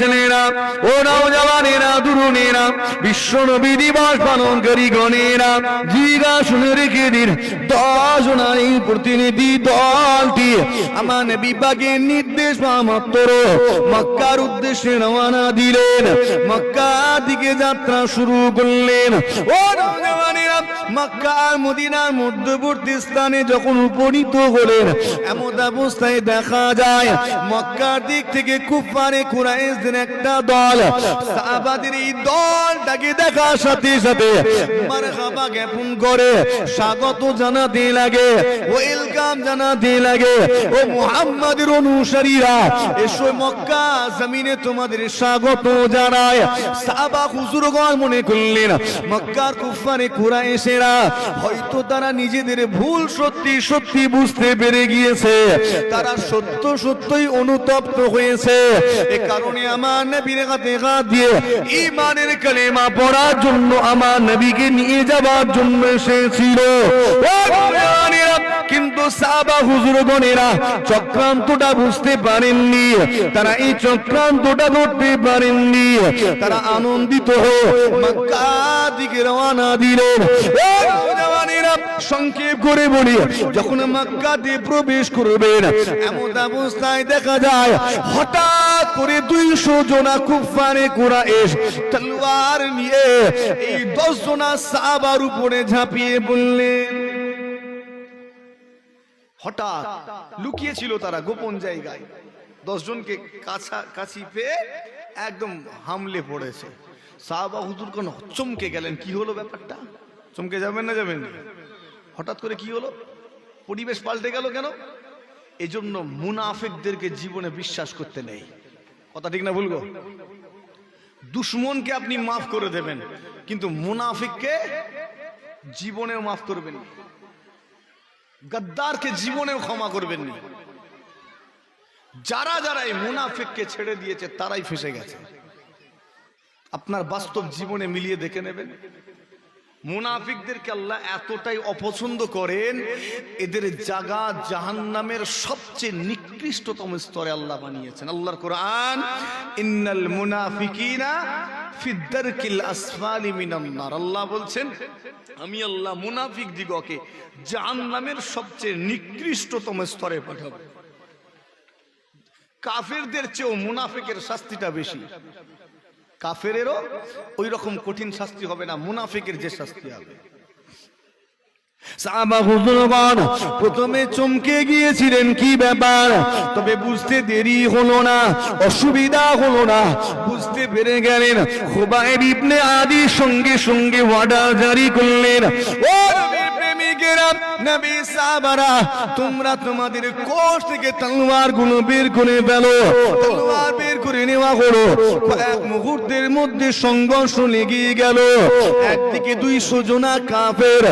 ছেলেরা বিশ্ব নবী দিবস গণেরা। জিগা শুনে রেখে দিন, দশ নারী প্রতিনিধি দলটি। আমার বিভাগের নির্দেশ মাত্র মক্কার উদ্দেশ্যে রওনা দিলেন। মক্কা দিকে যাত্রা শুরু করলেন। ও নওজওয়ানেরা উপনীত হলেন অবস্থায় দেখা যায়, মক্কার দিক থেকে স্বাগত জানাতে লাগে, ওয়েলকাম জানাতে লাগে, ও মুহাম্মাদের অনুসারীরা, এসো মক্কা জমিনে তোমাদের স্বাগত জানায়। সাহাবা হুজুরগণ মনে করলেন, মক্কার কুফারে কুরাইশেরা হয়তো তারা নিজেদের ভুল সত্যি সত্যি বুঝতে পেরে গিয়েছে। তারা সত্য সত্যই অনুতপ্ত হয়েছে। এ কারণে আমার নবীর হাতে হাত দিয়ে ইমানের কালেমা পড়ার জন্য আমার নবীকে নিয়ে যাবার জন্য এসেছিল। কিন্তু সাবা হুজুর গণেরা চক্রান্তটা বুঝতে পারেননি। তারা এই চক্রান্তটা ধরতে পারেননি। তারা আনন্দিত হয়ে মক্কা দিকে রওনা দিলেন সংক্ষেপ করে বলি, যখন প্রবেশ করবেন, এমন অবস্থায় দেখা যায়, হঠাৎ করে দুইশো জনা তলোয়ার নিয়ে এই দশ জনা সাহাবার উপরে ঝাঁপিয়ে বললেন হঠাৎ লুকিয়ে ছিল তারা গোপন জায়গায়। দশজনকে কাছা, কাছি পেয়ে একদম হামলে পড়েছে। সাহাবা হুজুর কোন চমকে গেলেন, কি হলো ব্যাপারটা? চমকে যাবেন না যাবেন? হঠাৎ করে কি হলো? পরিবেশ পাল্টে গেল কেন? এজন্য মুনাফিকদেরকে জীবনে বিশ্বাস করতে নেই। কথা ঠিক না ভুলবো দুশ্মনকে আপনি মাফ করে দেবেন, কিন্তু মুনাফিককে জীবনেও মাফ করবেন। গদ্দারকে জীবনেও ক্ষমা করবেন নি। যারা যারা এই মুনাফিককে ছেড়ে দিয়েছে, তারাই ফেসে গেছে। আপনার বাস্তব জীবনে মিলিয়ে দেখে নেবেন। মুনাফিকদেরকে আল্লাহ এতটাই অপছন্দ করেন, এদের জাগা জাহান্নামের সবচেয়ে নিকৃষ্টতম স্তরে আল্লাহ বানিয়েছেন। আল্লাহর কোরআন, ইন্নাল মুনাফিকিনা ফিদ্দারকিল আসফালি মিনান নার। আল্লাহ বলছেন, আমি আল্লাহ মুনাফিক দিগকে জাহান্নামের সবচেয়ে নিকৃষ্টতম স্তরে পাঠাবো। কাফেরদের চেয়েও মুনাফিকের শাস্তিটা বেশি। কাফেরেরও ওই রকম কঠিন শাস্তি হবে না, মুনাফিকের যে শাস্তি হবে। প্রথমে চমকে গিয়েছিলেন, কি ব্যাপার? তবে বুঝতে দেরি হলো না, অসুবিধা হলো না। বুঝতে পেরে গেলেন, খুবাইব ইবনে আদির সঙ্গে সঙ্গে ওয়ার্ডার জারি করলেন। ও প্রেমিকেরা নবী সাহাবারা, তোমরা তোমাদের কোষ থেকে তলোয়ারগুলো বের করে তলোয়ার বের করে নেওয়া হলো। কয়েক মুহূর্তের মধ্যে সংঘর্ষ লেগে গেল। একদিকে দুইশো জনা কাফের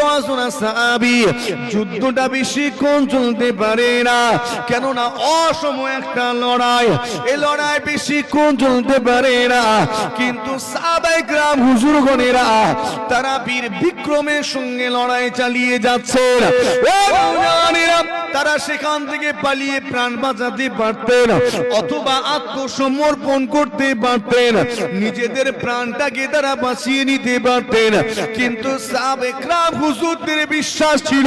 দশ জনা সাহাবি। যুদ্ধটা চলতে পারে না, কেননা অসম একটা লড়াই। এই লড়াই বেশিক্ষণ চলতে পারে না। কিন্তু সাবাই গ্রাম হুজুর গণেরা তারা বীর বিক্রমের সঙ্গে লড়াই চালিয়ে নওজওয়ানেরা, তারা সেখান থেকে পালিয়ে প্রাণ বাঁচাতে পারতেন অথবা আত্মসমর্পণ করতে পারতেন নিজেদের প্রাণটাকে তারা বাঁচিয়ে নিতে পারতেন কিন্তু সাবেকরাম হুজুরদের বিশ্বাস ছিল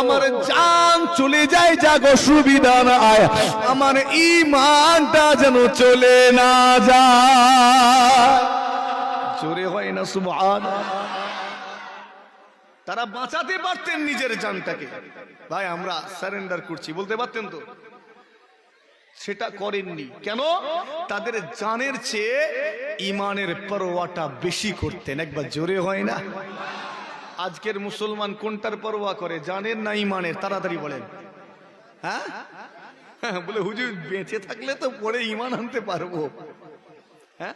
আমার জান চলে যায় যাক অসুবিধা নাই আমার ইমানটা যেন চলে না যায়। জোরে হয় না সুবহান তারা বাঁচাতে পারতেন নিজের জানটাকে। ভাই, আমরা সারেন্ডার করছি, বলতে পারতেন তো? সেটা করেননি। কেন? তাদের জানের চেয়ে ইমানের পরোয়াটা বেশি করতেন। একবার জোরে হয় না? আজকের মুসলমান কোনটার পরোয়া করে, জানের না ইমানের তাড়াতাড়ি বলেন। হ্যাঁ? বলে, হুজুর, বেঁচে থাকলে তো পরে ইমান আনতে পারব। হ্যাঁ?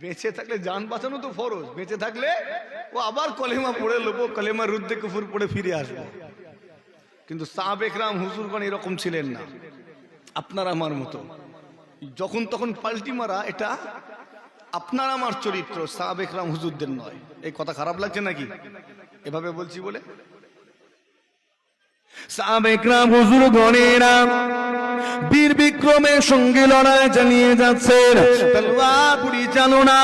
বেঁচে থাকলে যান বাঁচানো তো ফরজ, বেঁচে থাকলে ও আবার কলেমা পড়ে লোবো, কলেমা রুদ্দে কুফুর পড়ে ফিরে আসব। কিন্তু সাবেকরাম হুজুরগণ এরকম ছিলেন না। আপনার আমার মতো। যখন তখন পাল্টি মারা, এটা আপনার আমার চরিত্র সাবেকরাম হুজুরদের নয়। এই কথা খারাপ লাগছে নাকি? এভাবে বলছি বলে। সাবেকরাম হুজুর গণেরা বীর বিক্রমের সঙ্গে লড়াই জানিয়ে যাচ্ছেন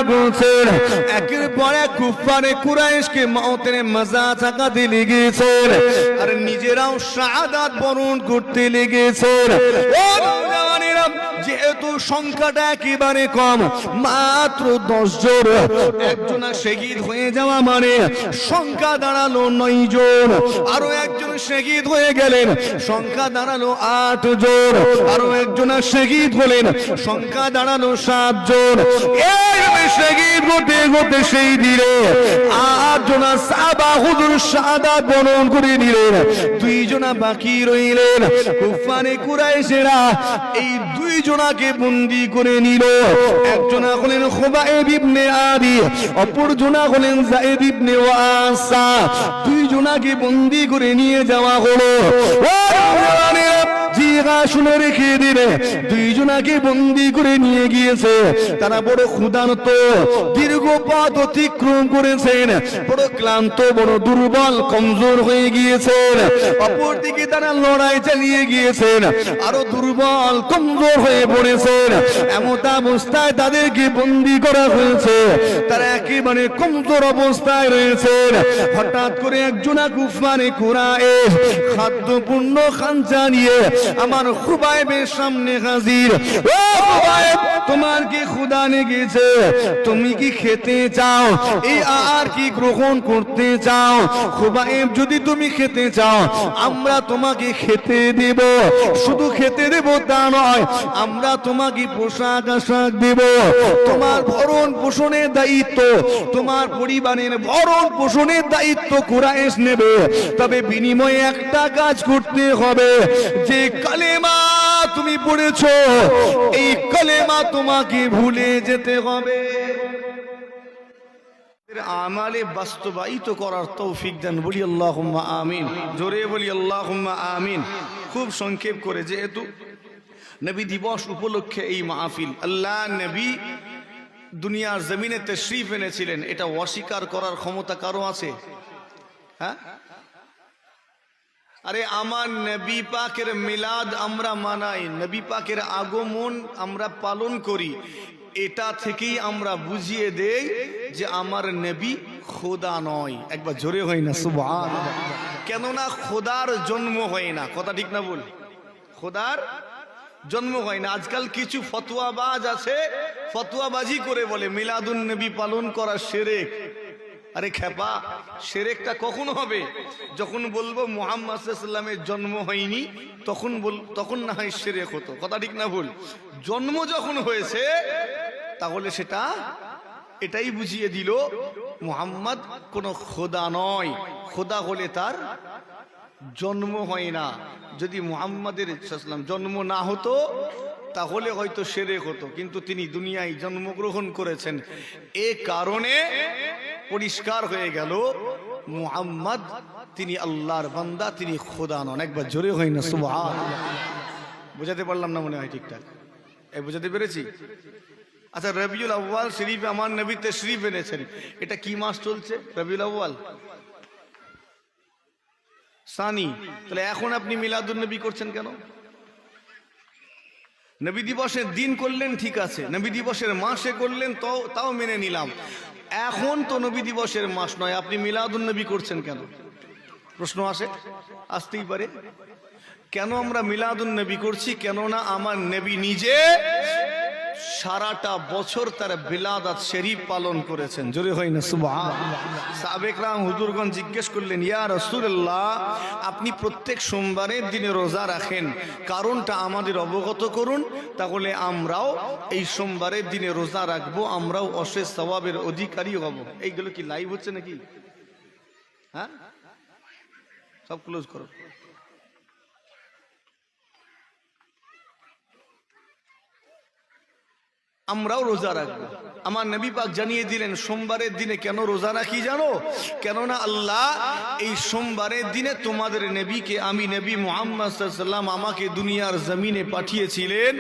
বলছেন একের পর এক কুফারে কুরাইশকে মতের মজা চাকাতে লেগেছেন আর নিজেরাও শাহাদাত বরণ করতে লেগেছেন যেহেতু সংখ্যাটা একেবারে কম। মাত্র দশ জন। একজনা শহীদ হয়ে যাওয়া মানে সংখ্যা দাঁড়াল নয় জন। আরও একজন শহীদ হয়ে গেলেন, সংখ্যা দাঁড়াল আট জন। আরও একজনা শহীদ হলেন, সংখ্যা দাঁড়াল সাত জন। এইভাবে শহীদ হতে হতে সেই দিলে আট জনা সাবা হুজুর সাদা বরণ করে নিলেন। দুইজনা বাকি রইলেন। কুফানে কুরাইশেরা এই দুই জনাকে বন্দি করে নিল। একজনা হলেন খোবায়েব ইবনে আদি অপর জনা হলেন জায়েদ ইবনে ওয়াসা। দুই জনাকে বন্দি করে নিয়ে যাওয়া হলো। ও শুনে রেখে দিলে দুইজনাকে বন্দি করে নিয়ে গিয়েছে। তারা বড় ক্ষুধানত দীর্ঘ পথ অতিক্রম করেছেন। বড় ক্লান্ত, বড় দুর্বল, কমজোর হয়ে গিয়েছেন। অপরদিকে তারা লড়াই চালিয়ে গিয়েছেন। আরও দুর্বল, কমজোর হয়ে পড়েছেন। এমত অবস্থায় তাদেরকে বন্দি করা হয়েছে। তারা একেবারে কমজোর অবস্থায় রয়েছেন। হঠাৎ করে একজনা কুফানে কুরায়ে খাদ্যপূর্ণ খাঞ্চা নিয়ে আমার খুবাইবের সামনে হাজির। ও খুবাইব, তোমার কি ক্ষুধা লেগেছে? তুমি কি খেতে চাও? এই আর কি গ্রহণ করতে চাও? খুবাইব, যদি তুমি খেতে চাও, আমরা তোমাকে খেতে দেব। শুধু খেতে দেব তা নয়, আমরা তোমাকে পোশাক আশাক দেব। তোমার ভরণ পোষণের দায়িত্ব, তোমার পরিবারের ভরণ পোষণের দায়িত্ব কুরাইশ নেবে। তবে বিনিময়ে একটা কাজ করতে হবে। যে কালেমা তুমি পড়েছো, এই কালেমা তোমাকে ভুলে যেতে হবে। আমালে বাস্তবায়িত করার তৌফিক দেন, বলি আল্লাহ আমিন। জোরে বলি আল্লাহ আমিন। খুব সংক্ষেপ করে, যেহেতু নবী দিবস উপলক্ষে এই মাহফিল, আল্লাহ নবী দুনিয়ার জমিনে তশরিফ এনেছিলেন, এটা অস্বীকার করার ক্ষমতা কারও আছে? হ্যাঁ? আরে আমার নবী পাকের মিলাদ আমরা মানাই, নবী পাকের আগমন আমরা পালন করি। এটা থেকেই আমরা বুঝিয়ে দেই যে আমার নবী খোদা নয়। একবার জোরে হয় না সুবহান কেননা খোদার জন্ম হয় না। কথা ঠিক না বল খোদার জন্ম হয় না। আজকাল কিছু ফতোয়াবাজ আছে, ফতোয়াবাজি করে বলে, মিলাদুন নবী পালন করা সেরেক। আরে খেপা, সেরেকটা কখন হবে? যখন বলব মোহাম্মদ সাল্লামের জন্ম হয়নি, তখন বল, তখন না হয় সেরেক হতো। কথা ঠিক না ভুল? জন্ম যখন হয়েছে, তাহলে সেটা, এটাই বুঝিয়ে দিল মুহাম্মদ কোনো খোদা নয়। খোদা হলে তার জন্ম হয় না। যদি মুহাম্মাদের সাল্লাম জন্ম না হতো, তাহলে হয়তো সেরে হতো। কিন্তু তিনি দুনিয়ায় জন্মগ্রহণ করেছেন। এ কারণে পরিষ্কার হয়ে গেল। মুহাম্মদ, তিনি আল্লাহর বান্দা, তিনি খোদা নন। একবার জোরে হয় না সুবহান বোঝাতে পারলাম না মনে হয় ঠিকঠাক। এই বোঝাতে পেরেছি? আচ্ছা রবিউল আউ্বাল শরীফ আমার নবীতে শরীফ এনেছেন। এটা কি মাস চলছে রবিউল আউ্বাল সানি, তাহলে এখন আপনি মিলাদুল নবী করছেন কেন? নবী দিবসের দিন করলেন ঠিক আছে, নবী দিবসের মাসে করলেন তাও মেনে নিলাম। এখন তো নবী দিবসের মাস নয়, আপনি মিলাদুল নবী করছেন কেন? প্রশ্ন আসে? আসতেই পারে। কেন আমরা মিলাদুল নবী করছি? কেননা আমার নবী নিজে সারাটা বছর তার বিলাদাত শরীফ পালন করেছেন। জোরে হয় না সুবহান সাবেকরাম হুজুরগণ জিজ্ঞেস করলেন, ইয়া রাসূলুল্লাহ, আপনি প্রত্যেক সোমবারের দিনে রোজা রাখেন, কারণটা আমাদের অবগত করুন, তাহলে আমরাও এই সোমবারের দিনে রোজা রাখব, আমরাও অশেষ সওয়াবের অধিকারী হব। এইগুলো কি লাইভ হচ্ছে নাকি? হ্যাঁ? সব ক্লোজ করো। আমরাও রোজা রাখব। আমার নবী পাক জানিয়ে দিলেন, সোমবারের দিনে কেন রোজা রাখি জানো? কেননা আল্লাহ এই সোমবারের দিনে তোমাদের নবীকে, আমি নবী মোহাম্মদ সাল্লাম আমাকে দুনিয়ার জমিনে পাঠিয়েছিলেন।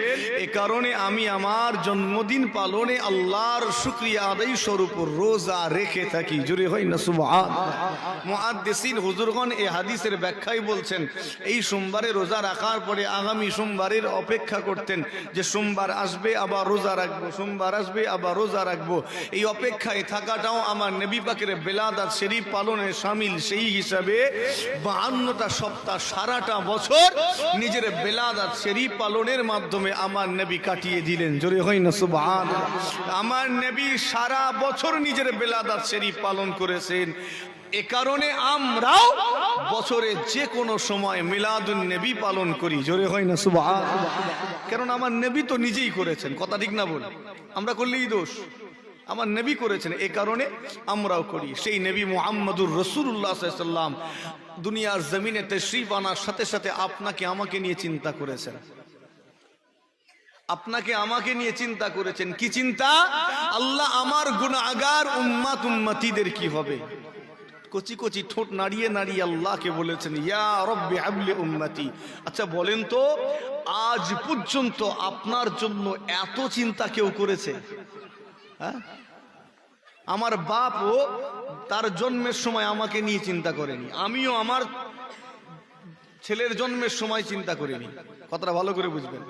এ কারণে আমি আমার জন্মদিন পালনে আল্লাহর শুক্রিয়া আদায় স্বরূপ রোজা রেখে থাকি। জুড়ে হয় না সুবহান হুজুরগণ এই হাদিসের ব্যাখ্যায় বলছেন, এই সোমবারে রোজা রাখার পরে আগামী সোমবারের অপেক্ষা করতেন যে সোমবার আসবে, আবার রোজা রাখব। সোমবার আসবে, আবার রোজা রাখব। এই অপেক্ষায় থাকাটাও আমার নবী পাকের বেলাদাত শরীফ পালনে সামিল। সেই হিসাবে বাহান্নটা সপ্তাহ, সারাটা বছর নিজের বেলাদাত শরীফ পালনের মাধ্যমে আমার নবী কাটিয়ে দিলেন। জোরে হয় না সুবহান আমার নবী সারা বছর নিজের বেলাদাত শরীফ পালন করেছেন। এ কারণে আমরাও বছরে যে কোনো সময় মিলাদুন নবী পালন করি। জোরে হয় না সুবহান কারণ আমার নবী তো নিজেই করেছেন, কথা ঠিক না বল? আমরা করলেই দোষ। আমার নবী করেছেন, এ কারণে আমরাও করি। সেই নবী মুহাম্মদুর রসুল্লাহ সাল্লাম দুনিয়ার জমিনে তশরিফ আনার সাথে সাথে আপনাকে আমাকে নিয়ে চিন্তা করেছেন। আপনাকে আমাকে নিয়ে চিন্তা করেছেন। কি চিন্তা? আল্লাহ আমার গুণাগার উম্মাত উম্মাতিদের কি হবে? কচি কচি ঠোঁট নাড়িয়ে নাড়িয়ে আল্লাহকে বলেছেন, ইয়া আচ্ছা বলেন তো, আজ পর্যন্ত আপনার জন্য এত চিন্তা কেউ করেছে? হ্যাঁ? আমার বাপও তার জন্মের সময় আমাকে নিয়ে চিন্তা করেনি, আমিও আমার ছেলের জন্মের সময় চিন্তা করিনি। কথাটা ভালো করে বুঝবেন।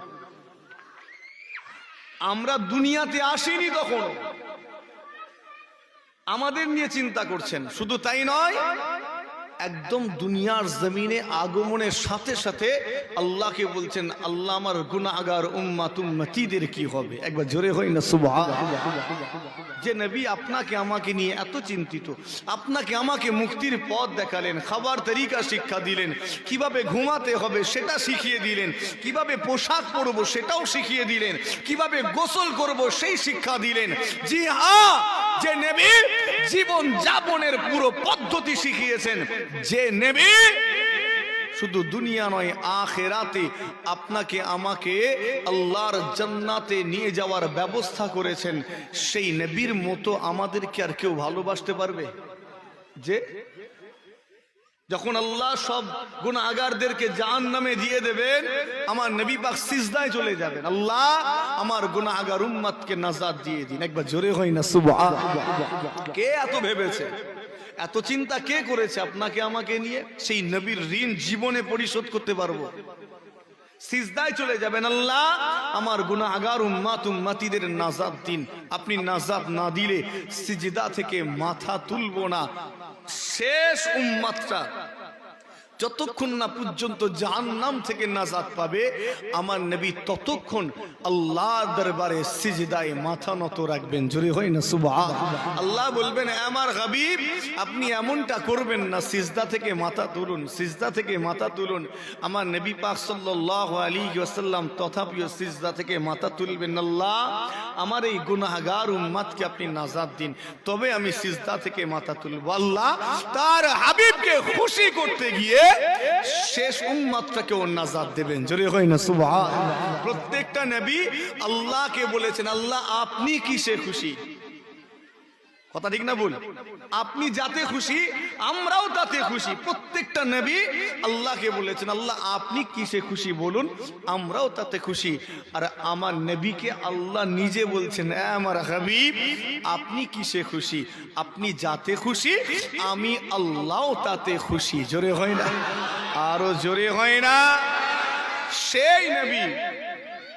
আমরা দুনিয়াতে আসিনি তখন। আমাদের নিয়ে চিন্তা করছেন। শুধু তাই নয় একদম দুনিয়ার জমিনে আগমনের সাথে সাথে আল্লাহকে বলছেন, আল্লাহ আমার গুনাগার উম্মা তুম্মতিদের কি হবে? একবার জোরে হই না যে নবী আপনাকে, আমাকে নিয়ে এত চিন্তিত, আপনাকে, আমাকে মুক্তির পথ দেখালেন, খাবার তরিকা শিক্ষা দিলেন, কীভাবে ঘুমাতে হবে সেটা শিখিয়ে দিলেন, কীভাবে পোশাক পরবো সেটাও শিখিয়ে দিলেন, কীভাবে গোসল করব সেই শিক্ষা দিলেন। জি হ্যাঁ যে নেবী জীবন যাপনের পুরো পদ্ধতি শিখিয়েছেন। যে নেবী, শুধু দুনিয়া নয়, আখেরাতে আপনাকে আমাকে আল্লাহর জান্নাতে নিয়ে যাওয়ার ব্যবস্থা করেছেন। সেই নবীর মতো আমাদেরকে আর কেউ ভালোবাসতে পারবে? যে? যখন আল্লাহ সব গুণাগারদেরকে জাহান নামে দিয়ে দেবেন, আমার নবী পাক সিজদায় চলে যাবেন। আল্লাহ আমার গুণাগার উম্মাদকে নাজাদ দিয়ে দিন। একবার জোরে হয় না সুবহান কে এত ভেবেছে? এত চিন্তা কে করেছে আপনাকে, আমাকে নিয়ে? সেই নবীর ঋণ জীবনে পরিশোধ করতে পারব। সিজদায় চলে যাবেন আল্লাহ। আমার গুনাহগার উম্মাত উম্মাতিদের নাজাব দিন। আপনি নাজাব না দিলে সিজদা থেকে মাথা তুলবো না। শেষ উম্মাতটা। যতক্ষণ না পর্যন্ত জাহান্নাম থেকে নাজাদ পাবে, আমার নবী ততক্ষণ আল্লাহ দরবারে সিজদায় মাথা নত রাখবেন। জোরে হয় না সুবহান আল্লাহ বলবেন আমার হাবিব, আপনি এমনটা করবেন না। সিজদা থেকে মাথা তুলুন, সিজদা থেকে মাথা তুলুন। আমার নবী পাক সাল্লাল্লাহু আলাইহি ওয়াসাল্লাম তথাপিও সিজদা থেকে মাথা তুলবেন আল্লাহ, আমার এই গুনাহগার উম্মাদকে আপনি নাজাদ দিন। তবে আমি সিজদা থেকে মাথা তুলব। আল্লাহ, তার হাবিবকে খুশি করতে গিয়ে শেষ উম্মাদটাকেও নাজাত দেবেন। জোরে হয় না সুবাহ প্রত্যেকটা নবী আল্লাহকে বলেছেন, আল্লাহ আপনি কিসে খুশি? কথা ঠিক না বল আপনি যাতে খুশি, আমরাও তাতে খুশি। প্রত্যেকটা নবী আল্লাহকে বলেছেন, আল্লাহ আপনি কিসে খুশি বলুন, আমরাও তাতে খুশি। আর আমার নবীকে আল্লাহ নিজে বলছেন, "এ আমার হাবিব, আপনি কিসে খুশি? আপনি যাতে খুশি, আমি আল্লাহও তাতে খুশি। জোরে হয় না? আরও জোরে হয় না? সেই নবী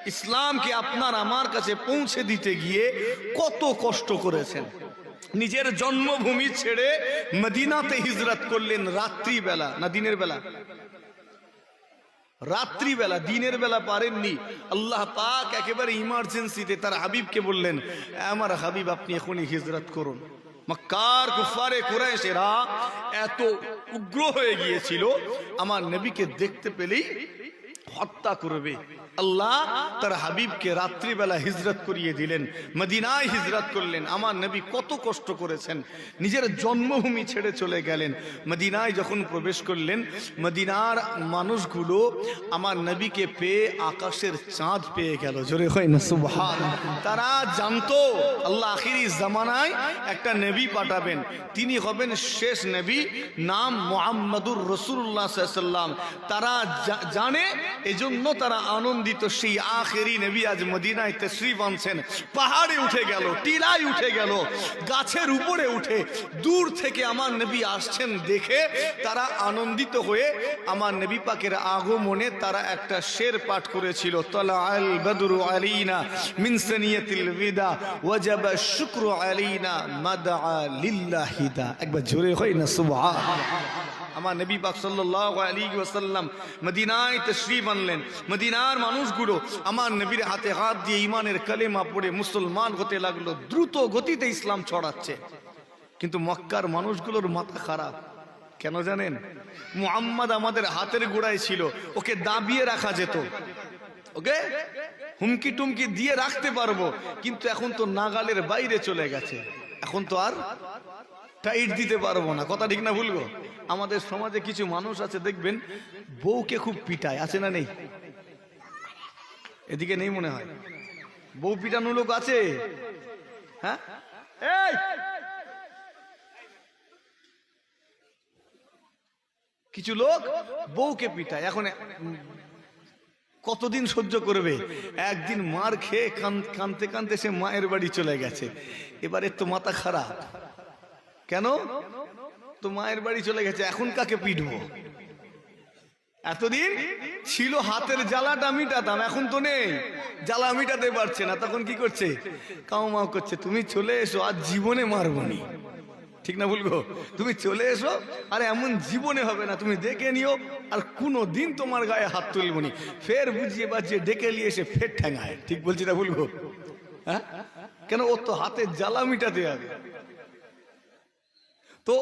ইসলামকে আপনার আমার কাছে পৌঁছে দিতে গিয়ে কত কষ্ট করেছেন। নিজের জন্মভূমি ছেড়ে মদিনাতে হিজরত করলেন রাত্রিবেলা, না দিনের বেলা? রাত্রিবেলা, দিনের বেলা পারেননি। আল্লাহ পাক একেবারে ইমার্জেন্সিতে তার হাবিবকে বললেন, আমার হাবিব, আপনি এখনই হিজরত করুন। মক্কার কুফারে কুরাইশেরা এত উগ্র হয়ে গিয়েছিল, আমার নবীকে দেখতে পেলেই হত্যা করবে। আল্লাহ তার হাবিবকে রাত্রিবেলা হিজরত করিয়ে দিলেন, মদিনায় হিজরত করলেন। আমার নবী কত কষ্ট করেছেন, নিজের জন্মভূমি ছেড়ে চলে গেলেন। মদিনায় যখন প্রবেশ করলেন, মদিনার মানুষগুলো আমার নবীকে পেয়ে আকাশের চাঁদ পেয়ে গেল। জোরে হয় না তারা জানতো, আল্লাহ আখিরি জামানায় একটা নবী পাঠাবেন। তিনি হবেন শেষ নবী, নাম মোহাম্মদুর রসুল্লাহ সাল্লাম তারা জানে, এজন্য তারা আনন্দিত সেই আখেরি নবী আজ মদিনায় তশরিফ আনছেন। পাহাড়ে উঠে গেল, টিলায় উঠে গেল, গাছের উপরে উঠে দূর থেকে আমার নবী আসছেন দেখে তারা আনন্দিত হয়ে আমার নবী পাকের আগমনে তারা একটা শের পাঠ করেছিল তলা আল বদরু আলীনা মিন সানিয়াতিল বিদা, ওয়াজাব শুকরু আলীনা মাদা লিল্লাহিদা একবার জোরে হয় না সুবহান আমার নবী পাক সাল্লাল্লাহু আলাইহি ওয়াসাল্লাম মদিনায় তশরিফ আনলেন। মদিনার মানুষগুলো আমার নবীর হাতে হাত দিয়ে ইমানের কালেমা পড়ে মুসলমান হতে লাগল, দ্রুত গতিতে ইসলাম ছড়াচ্ছে। কিন্তু মক্কার মানুষগুলোর মাথা খারাপ। কেন জানেন? মুহাম্মদ আমাদের হাতের গোড়ায় ছিল, ওকে দাবিয়ে রাখা যেত। ওকে? হুমকি টুমকি দিয়ে রাখতে পারব, কিন্তু এখন তো নাগালের বাইরে চলে গেছে। এখন তো আর টাইট দিতে পারব না। কথা ঠিক না ভুলবো আমাদের সমাজে কিছু মানুষ আছে, দেখবেন, বউকে খুব পিটায়, আছে না নেই? এদিকে নেই মনে হয়। বউ পিটানো লোক আছে? হ্যাঁ? কিছু লোক বউকে পিটায়। এখন কতদিন সহ্য করবে? একদিন মার খেয়ে কান- কানতে কানতে সে মায়ের বাড়ি চলে গেছে। এবারে তো মাথা খারাপ। কেন? তো মায়ের বাড়ি চলে গেছে, এখন কাকে পিটবো? এতদিন ছিল হাতের জ্বালাটা মিটাতাম, এখন তো নেই। জ্বালা মিটাতে পারছে না, তখন কি করছে? কাউ মাও করছে, তুমি চলে এসো, আজ জীবনে মারবনি ঠিক না বলব তুমি চলে এসো, আর এমন জীবনে হবে না, তুমি দেখে নিও, আর কোনো দিন তোমার গায়ে হাত তুলবনি ফের বুঝিয়ে বাজিয়ে ডেকে নিয়ে এসে ফের ঠ্যাঙায়। ঠিক বলছি না বলব হ্যাঁ? কেন? ও তো হাতের জ্বালা মিটাতে হবে। তো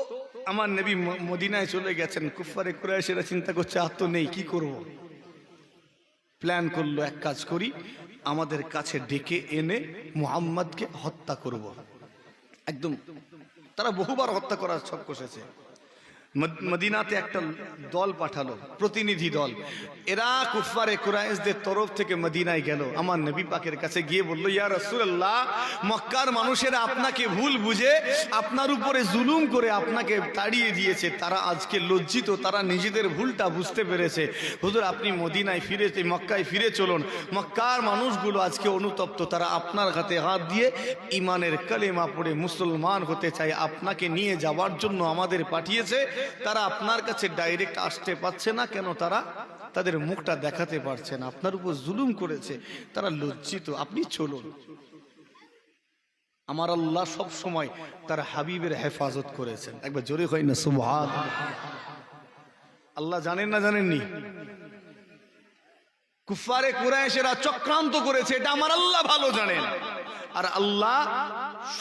আমার নবী মদিনায় চলে গেছেন কুফারে কুরাইশেরা চিন্তা করছে, আর তো নেই, কি করব? প্ল্যান করল, এক কাজ করি, আমাদের কাছে ডেকে এনে মুহাম্মদকে হত্যা করব। একদম, তারা বহুবার হত্যা করার ছক কষেছে। মদিনাতে একটা দল পাঠালো, প্রতিনিধি দল। এরা কুফারে কুরাইশদের তরফ থেকে মদিনায় গেল। আমার নবী পাকের কাছে গিয়ে বলল, ইয়া রাসূলুল্লাহ, মক্কার মানুষেরা আপনাকে ভুল বুঝে, আপনার উপরে জুলুম করে আপনাকে তাড়িয়ে দিয়েছে। তারা আজকে লজ্জিত, তারা নিজেদের ভুলটা বুঝতে পেরেছে। হুজুর, আপনি মদিনায় ফিরে, মক্কায় ফিরে চলুন। মক্কার মানুষগুলো আজকে অনুতপ্ত, তারা আপনার হাতে হাত দিয়ে ইমানের কালেমা পড়ে মুসলমান হতে চায়। আপনাকে নিয়ে যাওয়ার জন্য আমাদের পাঠিয়েছে। তারা আপনার কাছে ডাইরেক্ট আসতে পারছে না, কেন তারা তাদের মুখটা দেখাতে পারছে না? আপনার উপর জুলুম করেছে। তারা লজ্জিত। আপনি চলুন। আমার আল্লাহ সব সময় তার হাবিবের হেফাজত করেছেন। একবার জোরে হয় না সুবহান আল্লাহ জানেন না জানেননি? কুফারে কুরাইশেরা চক্রান্ত করেছে, এটা আমার আল্লাহ ভালো জানেন। আর আল্লাহ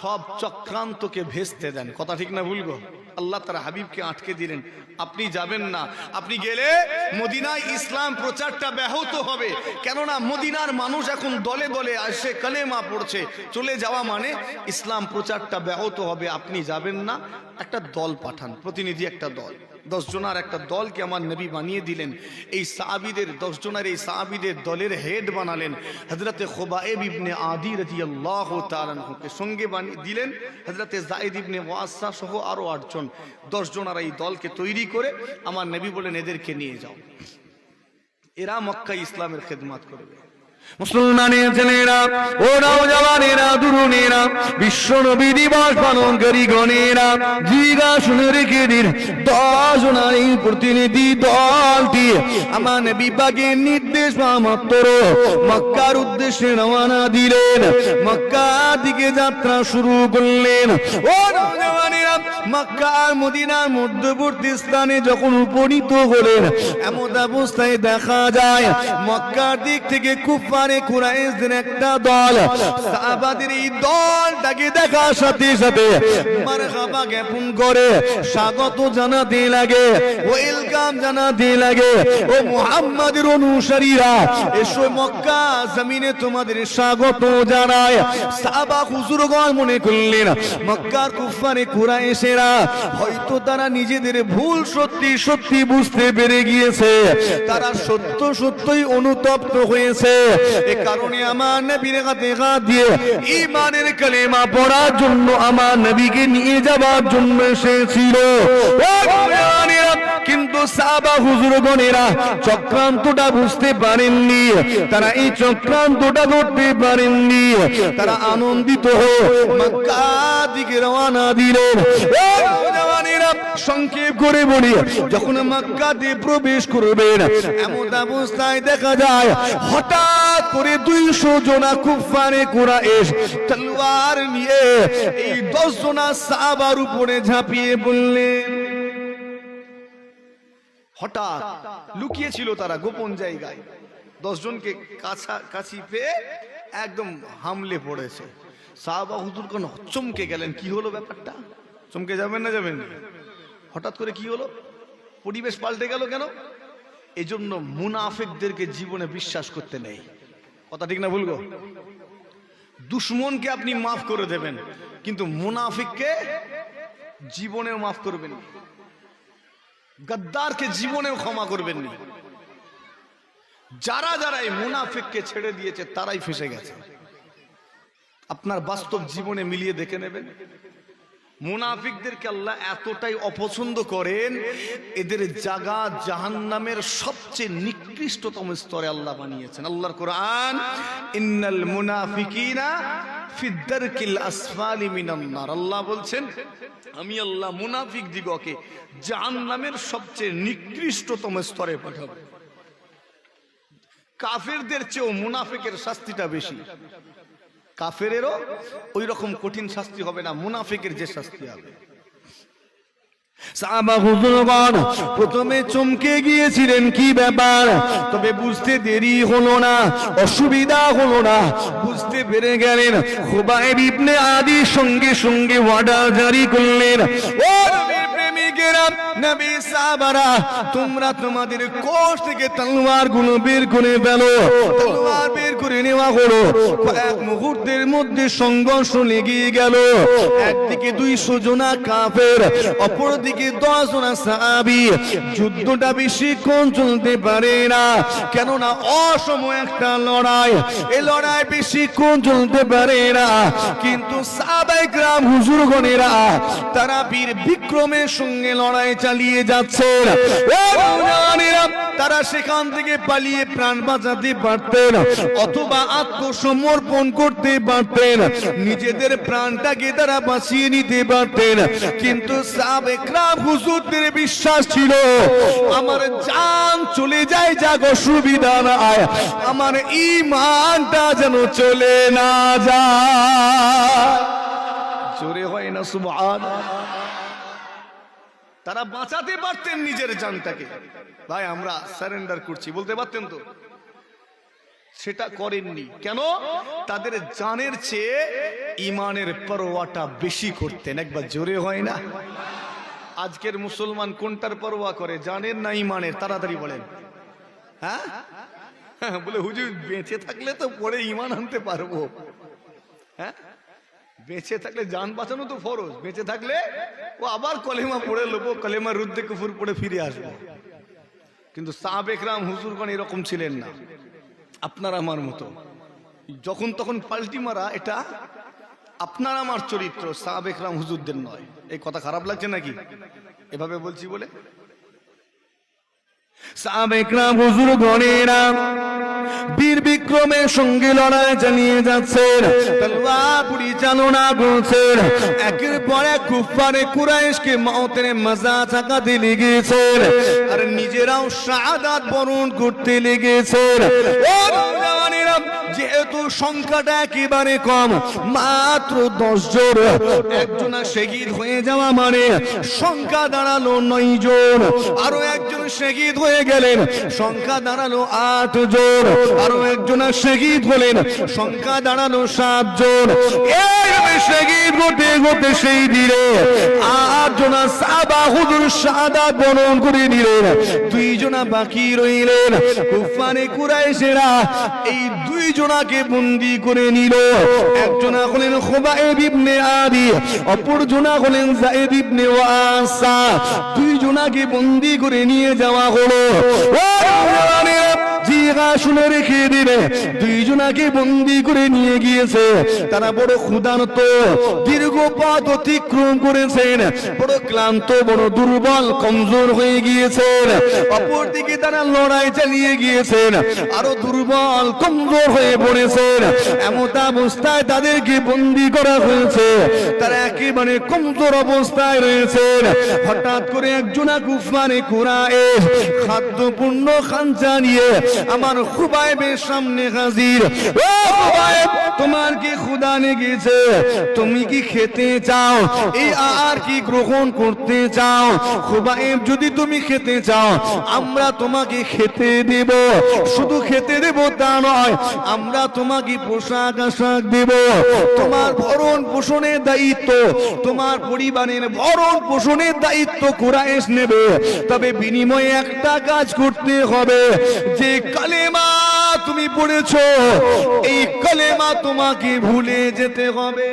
সব চক্রান্তকে ভেস্তে দেন। কথা ঠিক না ভুলবো আল্লাহ তার হাবিবকে আটকে দিলেন। আপনি যাবেন না। আপনি গেলে মদিনায় ইসলাম প্রচারটা ব্যাহত হবে। কেননা মদিনার মানুষ এখন দলে দলে আসে, কালেমা পড়ছে। চলে যাওয়া মানে ইসলাম প্রচারটা ব্যাহত হবে। আপনি যাবেন না। একটা দল পাঠান, প্রতিনিধি একটা দল। দশ জনার একটা দলকে আমার নবী বানিয়ে দিলেন। এই সাহাবিদের, দশ জনের এই সাহাবিদের দলের হেড বানালেন। হজরতে খোবায়েব ইবনে আদি রাজি আল্লাহ তালকে সঙ্গে বানিয়ে দিলেন। হজরতে জাইদ ইবনে ওয়াসা সহ আরও আটজন দশ জনার এই দলকে তৈরি করে আমার নবী বলেন, এদেরকে নিয়ে যাও। এরা মক্কা ইসলামের খেদমাত করবে। মুসলমানের ছেলেরা ও নওজওয়ানেরা দুরুনেরা, বিশ্ব নবী দিবস পালনকারী গণেরা। জিগা শুনে রেখে দিন, দশ নারী প্রতিনিধি দলটি। আমার বিভাগের নির্দেশ মাত্র মক্কার উদ্দেশ্যে রওনা দিলেন। মক্কা দিকে যাত্রা শুরু করলেন। ও নওজওয়ানেরা স্বাগত জানাতে লাগে, ওয়েলকাম জানাতে লাগে। ও মুহাম্মাদের অনুসারীরা, এসো মক্কা জমিনে তোমাদের স্বাগত জানায়। সাহাবা হুজুরগণ মনে করলেন, মক্কার কুফারে কুরাইশেরা হয়তো তারা নিজেদের ভুল সত্যি সত্যি বুঝতে পেরে গিয়েছে। তারা সত্য সত্যই অনুতপ্ত হয়েছে। এ কারণে আমার নবীর হাতে হাত দিয়ে ইমানের কালেমা পড়ার জন্য আমার নবীকে নিয়ে যাবার জন্য এসেছিল কিন্তু সাবা হুজুরগণেরা চক্রান্তটা বুঝতে পারেননি। তারা এই চক্রান্তটা ধরতে পারেননি। তারা আনন্দিত হয়ে দিকে রওনা দিলেন। সংক্ষেপ করে বলি যখন প্রবেশ করবেন, এমন অবস্থায় দেখা যায়, হঠাৎ করে দুইশো জনা তলোয়ার নিয়ে এই দশ জনা সাহাবার উপরে ঝাঁপিয়ে বললেন হঠাৎ লুকিয়ে ছিল তারা গোপন জায়গায়। দশজনকে কাছা, কাছি পেয়ে একদম হামলে পড়েছে। সাহাবা হুজুর কোন চমকে গেলেন, কি হলো ব্যাপারটা? চমকে যাবেন না যাবেন? হঠাৎ করে কি হলো? পরিবেশ পাল্টে গেল কেন? এজন্য মুনাফিকদেরকে জীবনে বিশ্বাস করতে নেই। কথা ঠিক না ভুলগো দুশ্মনকে আপনি মাফ করে দেবেন, কিন্তু মুনাফিককে জীবনেও মাফ করবেন। গদ্দারকে জীবনেও ক্ষমা করবেন নি। যারা যারা এই মুনাফিককে ছেড়ে দিয়েছে, তারাই ফেসে গেছে। আপনার বাস্তব জীবনে মিলিয়ে দেখে নেবেন। মুনাফিকদেরকে আল্লাহ এতটাই অপছন্দ করেন, এদের জাগা জাহান্নামের সবচেয়ে নিকৃষ্টতম স্তরে আল্লাহ বানিয়েছেন। আল্লাহর কোরআন, ইন্নাল মুনাফিকিনা ফিদ্দারকিল আসফালি মিনান নার। আল্লাহ বলছেন, আমি আল্লাহ মুনাফিক দিগকে জাহান্নামের সবচেয়ে নিকৃষ্টতম স্তরে পাঠাবো। কাফেরদের চেয়েও মুনাফিকের শাস্তিটা বেশি। কাফেরেরও ওই রকম কঠিন শাস্তি হবে না, মুনাফিকের যে শাস্তি হবে। প্রথমে চমকে গিয়েছিলেন, কি ব্যাপার? তবে বুঝতে দেরি হলো না, অসুবিধা হলো না। বুঝতে পেরে গেলেন ইবনে আদি সঙ্গে সঙ্গে জারি করলেন তোমরা তোমাদের কোষ থেকে তলোয়ারগুলো বের করে ফেলো। তলোয়ার করে নেওয়া হলো। কয়েক মুহূর্তের মধ্যে সংঘর্ষ লেগে গেল। একদিকে দুইশো জনা কাফের, অপরদিকে দশ জনা সাহাবি। যুদ্ধটা বেশিক্ষণ চলতে পারে না। কেননা অসম একটা লড়াই এই লড়াই বেশিক্ষণ চলতে পারে না। কিন্তু সাহাবাই গ্রাম হুজুরগণেরা, তারা বীর বিক্রমের সঙ্গে লড়াই চালিয়ে যাচ্ছে তারা সেখান থেকে পালিয়ে প্রাণ বাঁচাতে পারতেন। অথবা আত্মসমর্পণ করতে পারতেন। নিজেদের প্রাণটাকে তারা বাঁচিয়ে নিতে পারতেন। কিন্তু হুজুরদের বিশ্বাস ছিল, আমার জান চলে যায়, যাক অসুবিধা নাই। আমার ইমানটা যেন চলে না যায়। জোরে হয় না সুবহান তারা বাঁচাতে পারতেন নিজের জানটাকে। ভাই, আমরা সারেন্ডার করছি, বলতে পারতেন তো? সেটা করেননি। কেন? তাদের জানের চেয়ে ইমানের পরোয়াটা বেশি করতেন। একবার জোরে হয় না। আজকের মুসলমান কোনটার পরোয়া করে? জানের না ইমানের তাড়াতাড়ি বলেন। হ্যাঁ? হ্যাঁ, বলে হুজুর বেঁচে থাকলে তো পরে ইমান আনতে পারব। হ্যাঁ? বেঁচে থাকলে যান বাঁচানো তো ফরজ। বেঁচে থাকলে ও আবার কলেমা পড়ে লোবো কলেমা রুদ্দে কুফুর পড়ে ফিরে আসব। কিন্তু সাবেকরাম হুজুরগণ এরকম ছিলেন না। আপনার আমার মতো। যখন তখন পাল্টি মারা, এটা আপনার আমার চরিত্র সাবেকরাম হুজুরদের নয়। এই কথা খারাপ লাগছে নাকি? এভাবে বলছি বলে। সাবেকরাম হুজুর গণেরা বীর বিক্রমের সঙ্গে লড়াই জানিয়ে করছেন একের পর কুফারে কুরাইশকে মতের মজা আর নিজেরাও শাহাদাত বরণ করতে কিন্তু সংখ্যাটা একেবারে কম। মাত্র দশ জন। একজনা শহীদ হয়ে যাওয়া মানে সংখ্যা দাঁড়াল নয় জন। আরও একজন শহীদ হয়ে গেলেন, সংখ্যা দাঁড়াল আট জন। আরও একজনা শহীদ হলেন, সংখ্যা দাঁড়াল সাত জন। এইভাবে শহীদ হতে হতে সেই দিনে আট জনা সাবা হুজুর সাদা বরণ করে নিলেন দুইজনা বাকি রইলেন। কুফানে কুরাইশেরা এই দুই জনাকে বন্দি করে নিল। একজনা হলেন খোবায়েব ইবনে আদি অপরজন হলেন জায়েদ ইবনে ওয়াসা। দুইজনকে বন্দি করে নিয়ে যাওয়া হলো। ও শুনে রেখে দিলে দুইজনাকে বন্দি করে নিয়ে গিয়েছে। তারা বড় ক্ষুধানত দীর্ঘ পথ অতিক্রম করেছেন। বড় ক্লান্ত, বড় দুর্বল, কমজোর হয়ে গিয়েছেন। অপরদিকে তারা লড়াই চালিয়ে গিয়েছেন। আরও দুর্বল, কমজোর হয়ে পড়েছেন। এমত অবস্থায় তাদেরকে বন্দি করা হয়েছে। তারা একেবারে কমজোর অবস্থায় রয়েছেন। হঠাৎ করে একজনা গুফানে কুরায়ে খাদ্যপূর্ণ খাঞ্চা নিয়ে আমার খুবাইবের সামনে হাজির। ও খুবাইব, তোমার কি ক্ষুধা লেগেছে? তুমি কি খেতে চাও? এই আর কি গ্রহণ করতে চাও? খুবাইব, যদি তুমি খেতে চাও, আমরা তোমাকে খেতে দেব। শুধু খেতে দেব তা নয়, আমরা তোমাকে পোশাক আশাক দেব। তোমার ভরণ পোষণের দায়িত্ব, তোমার পরিবারের ভরণ পোষণের দায়িত্ব কুরাইশ নেবে। তবে বিনিময়ে একটা কাজ করতে হবে, যে কালেমা তুমি পড়েছ এই কলেমা তোমাকে ভুলে যেতে হবে।